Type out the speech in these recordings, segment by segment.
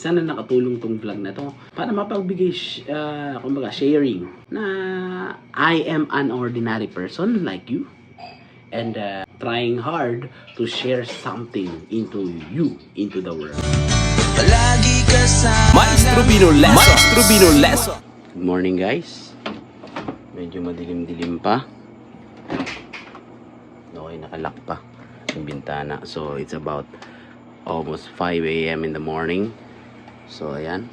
Sana nakatulong tong vlog na to para mapagbigay, sh- ah, kumbaga, sharing na I am an ordinary person like you and uh, trying hard to share something into you, into the world. Palagi kasama Maestro Bino Lesson. Maestro Bino Lesson. Good morning guys. Medyo madilim-dilim pa. Okay, nakalak pa yung bintana. So, it's about almost 5 a.m. in the morning. So, ayan.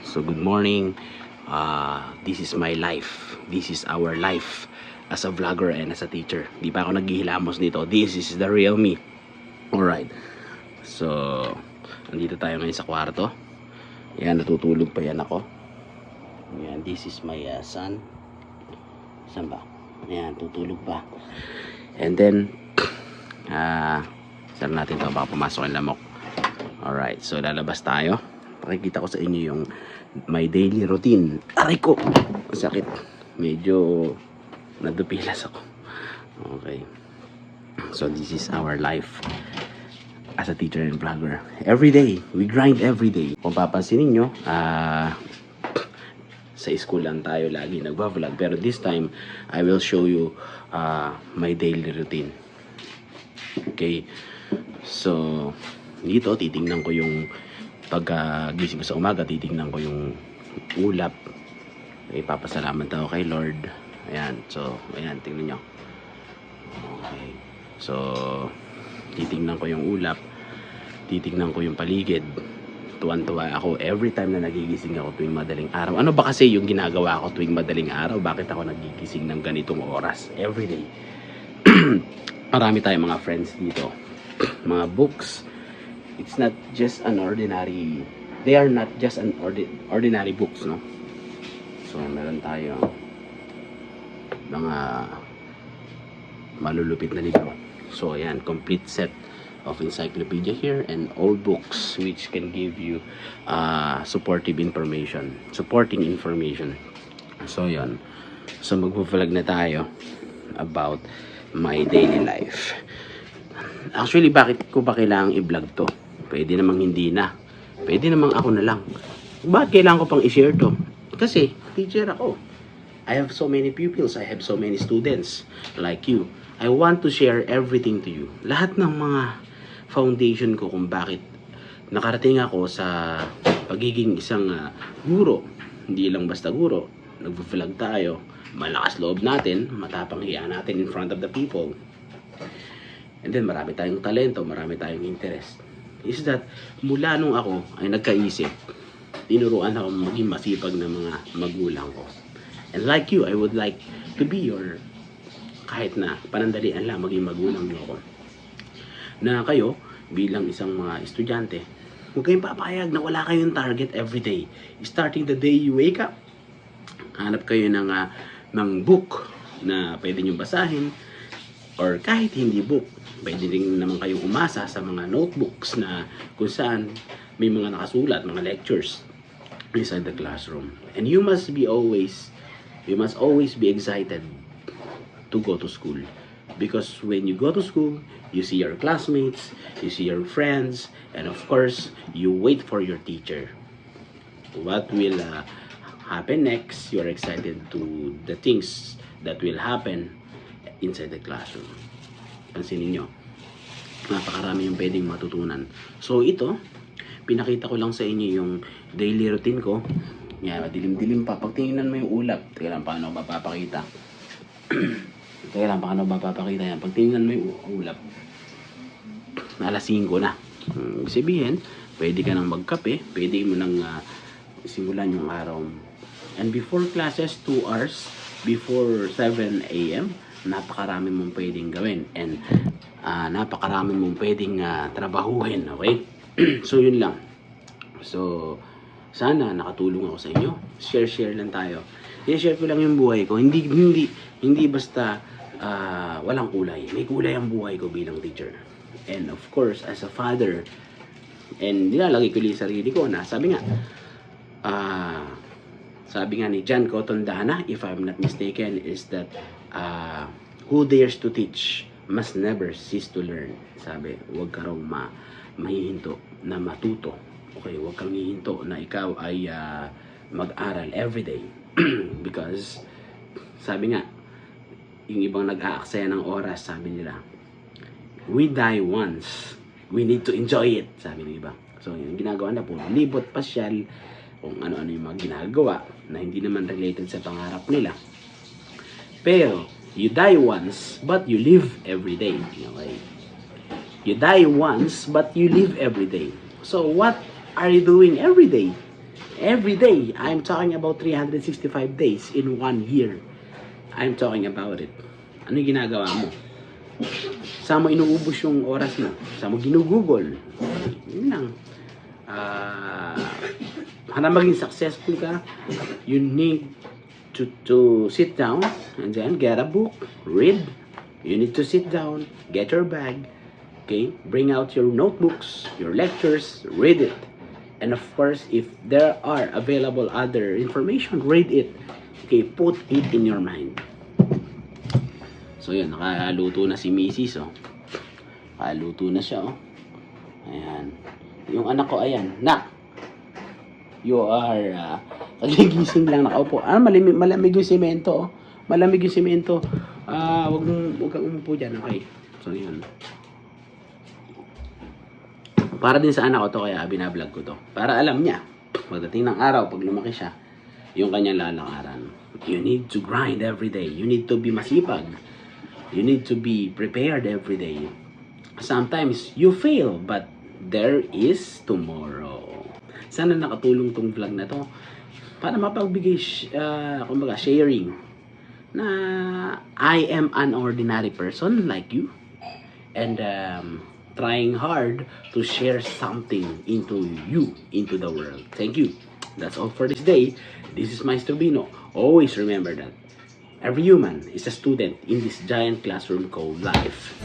So, good morning. Uh, this is my life. This is our life as a vlogger and as a teacher. Di pa ako naghihilamos dito. This is the real me. Alright. So, nandito tayo ngayon sa kwarto. Yan, natutulog pa yan ako. Yan, this is my uh, son. Saan ba? Yan, tutulog pa. And then, ah, saan natin to? Baka pumasok ang lamok. Alright, so lalabas tayo. Pakikita ko sa inyo yung my daily routine. Aray ko! Ang sakit. Medyo nadupilas ako. Okay. So this is our life as a teacher and vlogger. Every day, we grind every day. Kung papansinin nyo, ah, sa school lang tayo lagi nagba-vlog. Pero this time, I will show you ah, my daily routine. Okay. So, dito, titingnan ko yung pagkagising ko sa umaga, titingnan ko yung ulap. Ipapasalamat ako kay Lord. Ayan. So, ayan, tingnan nyo. Okay. So, titingnan ko yung ulap. Titingnan ko yung paligid. Tuwan-tuwa ako every time na nagigising ako tuwing madaling araw. Ano ba kasi yung ginagawa ko tuwing madaling araw? Bakit ako nagigising ng ganitong oras? Every day. Marami tayong mga friends dito. mga books. It's not just an ordinary... They are not just an ordi- ordinary books, no? So, meron tayo mga malulupit na libro. So, ayan, complete set of encyclopedia here and old books which can give you uh, supportive information, supporting information. So, yan. So, magpo-vlog na tayo about my daily life. Actually, bakit ko ba kailangang i-vlog to? Pwede namang hindi na. Pwede namang ako na lang. Bakit kailangan ko pang i-share to? Kasi, teacher ako. I have so many pupils. I have so many students like you. I want to share everything to you. Lahat ng mga foundation ko kung bakit nakarating ako sa pagiging isang ah, guro. Hindi lang basta guro. Nag-vlog tayo. Malakas loob natin. Matapang hiya natin in front of the people. And then marami tayong talento, marami tayong interest. Is that mula nung ako ay nagkaisip, tinuruan ako maging masipag na mga magulang ko. And like you, I would like to be your kahit na panandalian lang maging magulang niyo ako. Na kayo, bilang isang mga estudyante, huwag kayong papayag na wala kayong target every day. Starting the day you wake up, hanap kayo ng, ah, ng book na pwede nyo basahin or kahit hindi book. Pwede rin naman kayong umasa sa mga notebooks na kung saan may mga nakasulat, mga lectures inside the classroom. And you must be always, you must always be excited to go to school. Because when you go to school, you see your classmates, you see your friends, and of course, you wait for your teacher. What will uh, happen next? You're excited to the things that will happen inside the classroom. Pansinin nyo, napakarami yung pwedeng matutunan. So ito, pinakita ko lang sa inyo yung daily routine ko. Yan, madilim-dilim pa. Pag tingnan mo yung ulap, teka lang, paano ko mapapakita? teka lang, paano mapapakita yan? Pag tingnan mo yung ulap, alas 5 na. Hmm, sabihin, pwede ka nang magkape, pwede mo nang ah, simulan yung araw. And before classes, 2 hours, before 7 a.m., napakarami mong pwedeng gawin. And ah, napakarami mong pwedeng ah, trabahuhin, okay? so, yun lang. So, sana nakatulong ako sa inyo. Share-share lang tayo. I-share ko lang yung buhay ko. Hindi, hindi, hindi basta ah, walang kulay. May kulay ang buhay ko bilang teacher. And of course, as a father, and nilalagay ko yung sarili ko na sabi nga, ah, sabi nga ni John Cotton Dana, if I'm not mistaken, is that uh, who dares to teach must never cease to learn. Sabi, huwag ka raw ma mahihinto na matuto. Okay, huwag kang hihinto na ikaw ay ah, mag-aral everyday. Because, sabi nga, yung ibang nag-aaksaya ng oras, sabi nila, we die once. We need to enjoy it, sabi ng iba. So, yung ginagawa na po, libot pasyal, kung ano-ano yung mga ginagawa na hindi naman related sa pangarap nila. Pero, you die once, but you live every day. Okay? You die once, but you live every day. So, what are you doing every day? Every day. I'm talking about 365 days in one year. I'm talking about it. Ano ginagawa mo? Saan mo inuubos yung oras mo? Saan mo ginugugol? Yun lang. Ah, para maging successful ka, you need to, to sit down and then get a book, read. You need to sit down, get your bag, okay? Bring out your notebooks, your lectures, read it. And of course, if there are available other information, read it. Okay, put it in your mind. So yun, nakaluto na si Mrs. Oh. Nakaluto na siya oh. Ayan. Yung anak ko, ayan. Nak! You are, uh, kagigising lang nakaupo. Ah, malamig, malamig yung semento oh. Malamig yung semento. Ah, wag mong, wag kang umupo dyan, okay? So yun. Para din sa anak ko to, kaya binablog ko to. Para alam niya, pagdating ng araw, pag lumaki siya, yung kanyang lalakaran. You need to grind every day. You need to be masipag. You need to be prepared every day. Sometimes you fail, but there is tomorrow. Sana nakatulong tong vlog na to para mapagbigay, ah, kumbaga, sharing na I am an ordinary person like you and um, trying hard to share something into you, into the world. Thank you. That's all for this day. This is Maestro Bino. Always remember that every human is a student in this giant classroom called life.